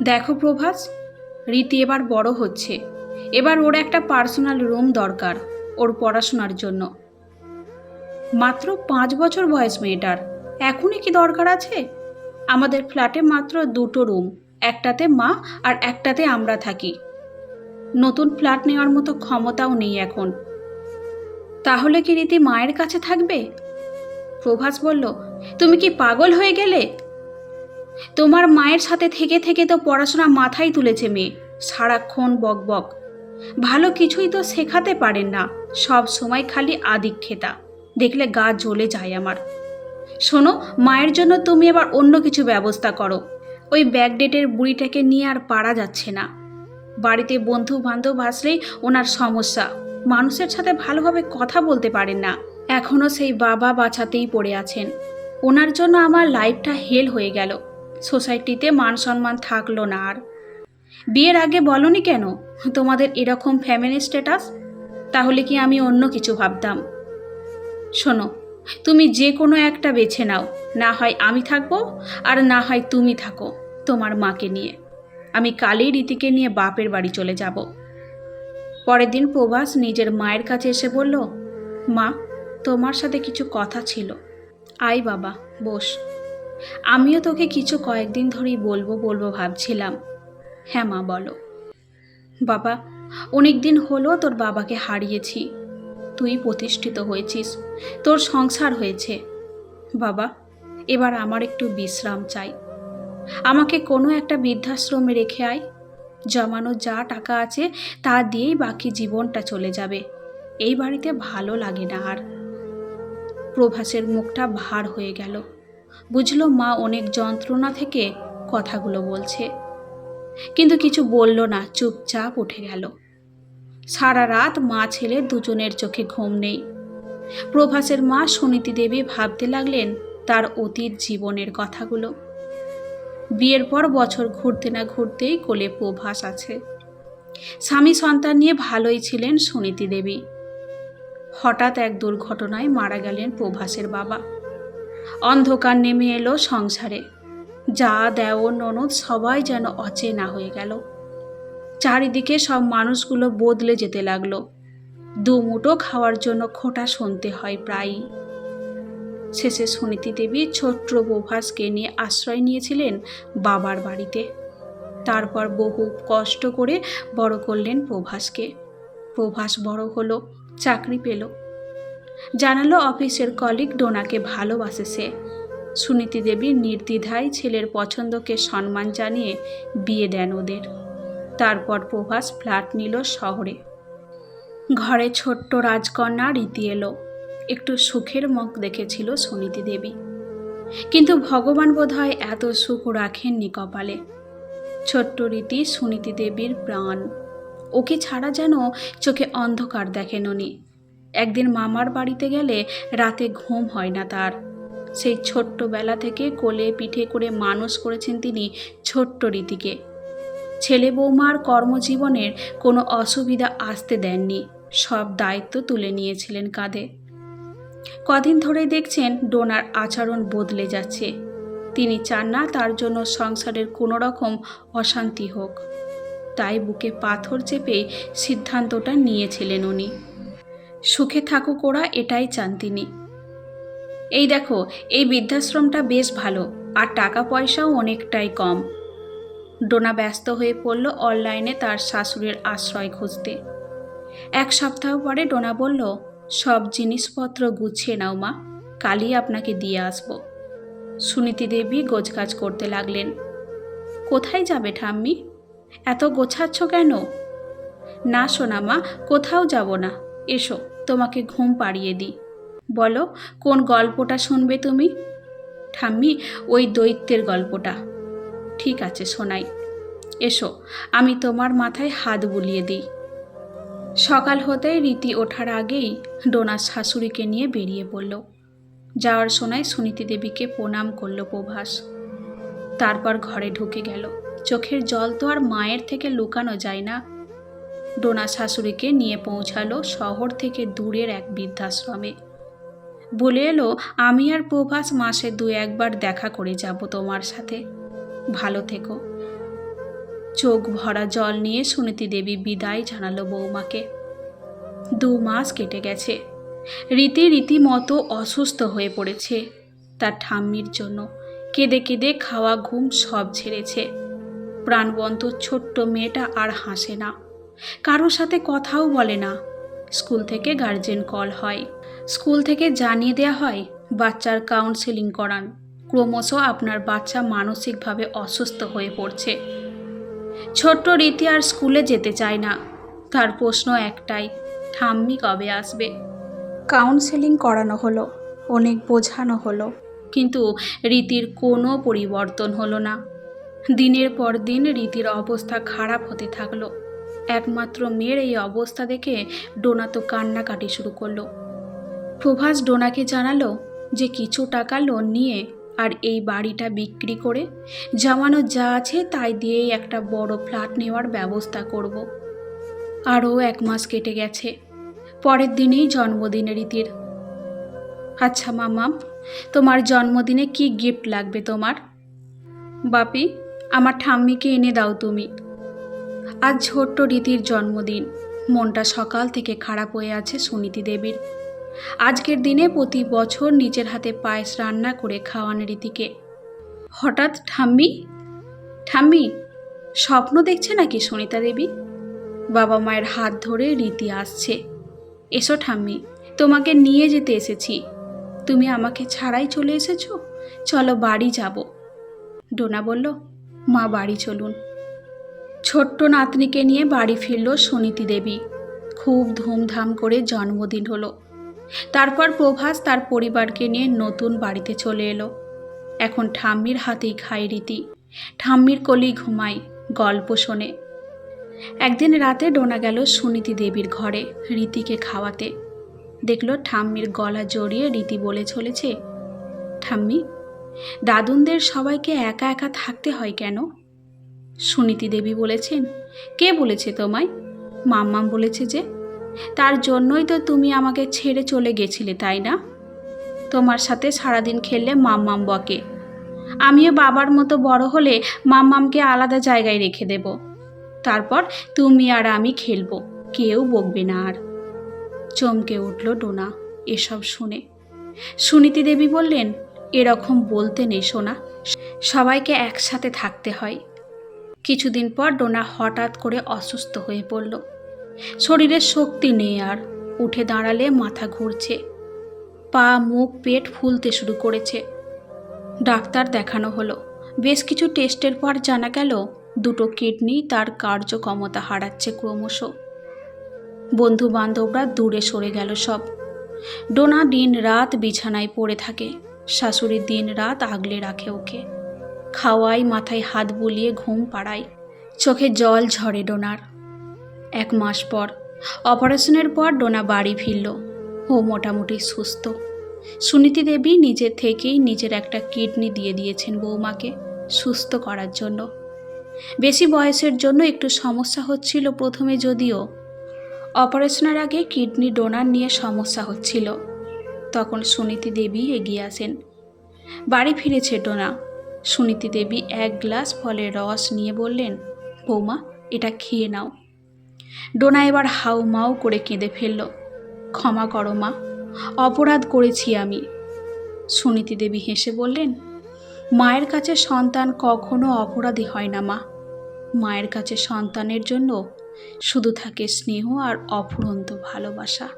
দেখো প্রভাস, রীতি এবার বড় হচ্ছে। এবার ওর একটা পার্সোনাল রুম দরকার, ওর পড়াশোনার জন্য। মাত্র পাঁচ বছর বয়স মেয়েটার, এখনই কি দরকার আছে? আমাদের ফ্ল্যাটে মাত্র দুটো রুম, একটাতে মা আর একটাতে আমরা থাকি। নতুন ফ্ল্যাট নেওয়ার মতো ক্ষমতাও নেই এখন। তাহলে কি রীতি মায়ের কাছে থাকবে? প্রভাস বলল, তুমি কি পাগল হয়ে গেলে? তোমার মায়ের সাথে থেকে থেকে তো পড়াশোনা মাথায় তুলেছে মেয়ে। সারাক্ষণ বক বক। ভালো কিছুই তো শেখাতে পারেন না। সব সময় খালি আদিক খেতা দেখলে গা জ্বলে যায় আমার। শোনো, মায়ের জন্য তুমি এবার অন্য কিছু ব্যবস্থা করো। ওই ব্যাকডেটের বুড়িটাকে নিয়ে আর পারা যাচ্ছে না। বাড়িতে বন্ধু বান্ধব আসলেই ওনার সমস্যা। মানুষের সাথে ভালোভাবে কথা বলতে পারেন না। এখনও সেই বাবা বাঁচাতেই পড়ে আছেন। ওনার জন্য আমার লাইফটা হেল হয়ে গেল। সোসাইটিতে মান সম্মান থাকল না আর। বিয়ের আগে বলনি কেন? তোমাদের এরকম ফ্যামিলি স্ট্যাটাস তাহলে কি আমি অন্য কিছু ভাবতাম? শোনো, তুমি যে কোনো একটা বেছে নাও। না হয় আমি থাকব আর না হয় তুমি থাকো তোমার মাকে নিয়ে। আমি কালই রীতিকে নিয়ে বাপের বাড়ি চলে যাব। পরের দিন প্রভাস নিজের মায়ের কাছে এসে বলল, মা, তোমার সাথে কিছু কথা ছিল। আই বাবা, বস। আমিও তোকে কিছু কয়েকদিন ধরেই বলব বলব ভাবছিলাম। হ্যাঁ মা, বলো। বাবা অনেক দিন হলো তোর বাবাকে হারিয়েছি। তুই প্রতিষ্ঠিত হয়েছিস। তোর সংসার হয়েছে। বাবা, এবার আমার একটু বিশ্রাম চাই। আমাকে কোনো একটা বৃদ্ধাশ্রমে রেখে আয়। জমানো যা টাকা আছে, তা দিয়েই বাকি জীবনটা চলে যাবে। এই বাড়িতে ভালো লাগে না আর। প্রভাসের মুখটা ভার হয়ে গেল। বুঝলো মা অনেক যন্ত্রণা থেকে কথাগুলো বলছে। কিন্তু কিছু বলল না, চুপচাপ উঠে গেল। সারা রাত মা ছেলে দুজনের চোখে ঘুম নেই। প্রভাসের মা সুনীতি দেবী ভাবতে লাগলেন তার অতীত জীবনের কথাগুলো। বিয়ের পর বছর ঘুরতে না ঘুরতেই কোলে প্রভাস আছে। স্বামী সন্তান নিয়ে ভালোই ছিলেন সুনীতি দেবী। হঠাৎ এক দুর্ঘটনায় মারা গেলেন প্রভাসের বাবা। অন্ধকার নেমে এলো সংসারে। যা দেও ননদ সবাই যেন অচেনা হয়ে গেল। চারিদিকে সব মানুষগুলো বদলে যেতে লাগল। দুমুটো খাওয়ার জন্য খোটা শুনতে হয় প্রায়ই। শেষে সুনীতি দেবী ছোট্ট প্রভাসকে নিয়ে আশ্রয় নিয়েছিলেন বাবার বাড়িতে। তারপর বহু কষ্ট করে বড় করলেন প্রভাসকে প্রভাস বড় হলো, চাকরি পেল। জানালো অফিসের কলিগ ডোনাকে ভালোবাসে সে। সুনীতি দেবী নির্দ্বিধায় ছেলের পছন্দকে সম্মান জানিয়ে বিয়ে দেন ওদের। তারপর প্রভাস ফ্ল্যাট নিল শহরে। ঘরে ছোট্ট রাজকন্যা রীতি এলো। একটু সুখের মুখ দেখেছিল সুনীতি দেবী। কিন্তু ভগবান বোধহয় এত সুখ রাখেননি কপালে। ছোট্ট রীতি সুনীতি দেবীর প্রাণ। ওকে ছাড়া যেন চোখে অন্ধকার দেখেন উনি। একদিন মামার বাড়িতে গেলে রাতে ঘুম হয় না তার। সেই ছোট্টবেলা থেকে কোলে পিঠে করে মানুষ করেছেন তিনি ছোট্ট রীতিকে। ছেলে বৌমার কর্মজীবনের কোনো অসুবিধা আসতে দেননি, সব দায়িত্ব তুলে নিয়েছিলেন কাঁধে। কদিন ধরেই দেখছেন ডোনার আচরণ বদলে যাচ্ছে। তিনি চান না তার জন্য সংসারের কোনো রকম অশান্তি হোক। তাই বুকে পাথর চেপেই সিদ্ধান্তটা নিয়েছিলেন উনি। সুখে থাকুক ওরা, এটাই চান তিনি। এই দেখো, এই বৃদ্ধাশ্রমটা বেশ ভালো, আর টাকা পয়সাও অনেকটাই কম। ডোনা ব্যস্ত হয়ে পড়ল অনলাইনে তার শাশুড়ির আশ্রয় খুঁজতে। এক সপ্তাহ পরে ডোনা বলল, সব জিনিসপত্র গুছিয়ে নাও মা, কালই আপনাকে দিয়ে আসব। সুনীতি দেবী গোছগাছ করতে লাগলেন। কোথায় যাবে ঠাম্মি? এত গোছাচ্ছ কেন? না সোনা মা, কোথাও যাব না, এসো। তোমাকে ঘুম পাড়িয়ে দিই। বলো, কোন গল্পটা শুনবে তুমি? ঠাম্মি, ওই দৈত্যের গল্পটা। ঠিক আছে শোনাই এসো, আমি তোমার মাথায় হাত বুলিয়ে দিই। সকাল হতেই রীতি ওঠার আগেই ডোনার শাশুড়িকে নিয়ে বেরিয়ে পড়ল। যাওয়ার সময় সুনীতি দেবীকে প্রণাম করল প্রভাস। তারপর ঘরে ঢুকে গেল। চোখের জল তো আর মায়ের থেকে লুকানো যায় না। ডোনা শাশুড়িকে নিয়ে পৌঁছালো শহর থেকে দূরের এক বৃদ্ধাশ্রমে। বলে এলো, আমি আর প্রভাস মাসে দু একবার দেখা করে যাব তোমার সাথে। ভালো থেকো। চোখ ভরা জল নিয়ে সুনীতি দেবী বিদায় জানালো বৌমাকে দু মাস কেটে গেছে। রীতি রীতিমতো অসুস্থ হয়ে পড়েছে তার ঠাম্মির জন্য। কেঁদে কেঁদে খাওয়া ঘুম সব ছেড়েছে প্রাণবন্ত ছোট্ট মেয়েটা আর হাসে না। কারোর সাথে কথাও বলে না। স্কুল থেকে গার্জেন কল হয়। স্কুল থেকে জানিয়ে দেওয়া হয় বাচ্চার কাউন্সেলিং করান। ক্রমশ আপনার বাচ্চা মানসিকভাবে অসুস্থ হয়ে পড়ছে। ছোট্ট রীতি আর স্কুলে যেতে চায় না। তার প্রশ্ন একটাই ঠাম্মি কবে আসবে? কাউন্সেলিং করানো হলো অনেক বোঝানো হলো। কিন্তু রীতির কোনো পরিবর্তন হলো না। দিনের পর দিন রীতির অবস্থা খারাপ হতে থাকল। একমাত্র মেয়ের এই অবস্থা দেখে ডোনা তো কান্নাকাটি শুরু করল। প্রভাস ডোনাকে জানালো যে কিছু টাকা লোন নিয়ে আর এই বাড়িটা বিক্রি করে জমানো যা আছে তাই দিয়েই একটা বড় ফ্ল্যাট নেওয়ার ব্যবস্থা করব। আরও এক মাস কেটে গেছে। পরের দিনেই জন্মদিন রীতির। আচ্ছা মামা, তোমার জন্মদিনে কি গিফট লাগবে তোমার? বাপি, আমার ঠাম্মিকে এনে দাও তুমি। আজ ছোট্ট রীতির জন্মদিন। মনটা সকাল থেকে খারাপ হয়ে আছে সুনীতি দেবীর। আজকের দিনে প্রতি বছর নিজের হাতে পায়েস রান্না করে খাওয়ান রীতিকে। হঠাৎ, ঠাম্মি ঠাম্মি, স্বপ্ন দেখছে নাকি সুনিতা দেবী? বাবা মায়ের হাত ধরে রীতি আসছে, এসো ঠাম্মি, তোমাকে নিয়ে যেতে এসেছি। তুমি আমাকে ছাড়াই চলে এসেছ? চলো বাড়ি যাব। ডোনা বলল, মা, বাড়ি চলুন। ছোট্ট নাতনিকে নিয়ে বাড়ি ফিরল সুনীতি দেবী। খুব ধুমধাম করে জন্মদিন হলো। তারপর প্রভাস তার পরিবারকে নিয়ে নতুন বাড়িতে চলে এলো। এখন ঠাম্মির হাতেই খায় রীতি। ঠাম্মির কলি ঘুমায়, গল্প শোনে। একদিন রাতে ডোনা গেল সুনীতি দেবীর ঘরে রীতিকে খাওয়াতে। দেখল ঠাম্মির গলা জড়িয়ে রীতি বলে চলেছে, ঠাম্মি, দাদুনদের সবাইকে একা একা থাকতে হয় কেন? সুনীতি দেবী বলেছেন। কে বলেছে তোমায়? মাম্মাম বলেছে যে, তার জন্যই তো তুমি আমাকে ছেড়ে চলে গেছিলে, তাই না? তোমার সাথে সারাদিন খেললে মাম্মাম বকে। আমিও বাবার মতো বড় হলে মাম্মামকে আলাদা জায়গায় রেখে দেব। তারপর তুমি আর আমি খেলব, কেউ বকবে না আর। চমকে উঠল ডোনা এসব শুনে। সুনীতি দেবী বললেন, এরকম বলতে নেই সোনা। সবাইকে একসাথে থাকতে হয়। কিছুদিন পর ডোনা হঠাৎ করে অসুস্থ হয়ে পড়ল। শরীরের শক্তি নেই আর, উঠে দাঁড়ালে মাথা ঘুরছে। পা, মুখ, পেট ফুলতে শুরু করেছে। ডাক্তার দেখানো হলো। বেশ কিছু টেস্টের পর জানা গেল, দুটো কিডনি তার কার্যক্ষমতা হারাচ্ছে ক্রমশ। বন্ধু বান্ধবরা দূরে সরে গেল সব। ডোনা দিন রাত বিছানায় পড়ে থাকে। শাশুড়ি দিন রাত আগলে রাখে ওকে। খাওয়াই মাথায় হাত বুলিয়ে ঘুম পাড়ায়। চোখে জল ঝরে ডোনার। এক মাস পর, অপারেশনের পর ডোনা বাড়ি ফিরল। ও মোটামুটি সুস্থ। সুনীতি দেবী নিজের থেকেই নিজের একটা কিডনি দিয়ে দিয়েছেন বৌমাকে সুস্থ করার জন্য। বেশি বয়সের জন্য একটু সমস্যা হচ্ছিল প্রথমে যদিও। অপারেশনের আগে কিডনি ডোনার নিয়ে সমস্যা হচ্ছিল। তখন সুনীতি দেবী এগিয়ে আসেন। বাড়ি ফিরেছে ডোনা। সুনীতি দেবী এক গ্লাস ফলের রস নিয়ে বললেন, বৌমা, এটা খেয়ে নাও। ডোনা এবার হাউ মাউ করে কেঁদে ফেলল, ক্ষমা করো মা, অপরাধ করেছি আমি। সুনীতি দেবী হেসে বললেন, মায়ের কাছে সন্তান কখনো অপরাধী হয় না মা। মায়ের কাছে সন্তানের জন্য শুধু থাকে স্নেহ আর অফুরন্ত ভালোবাসা।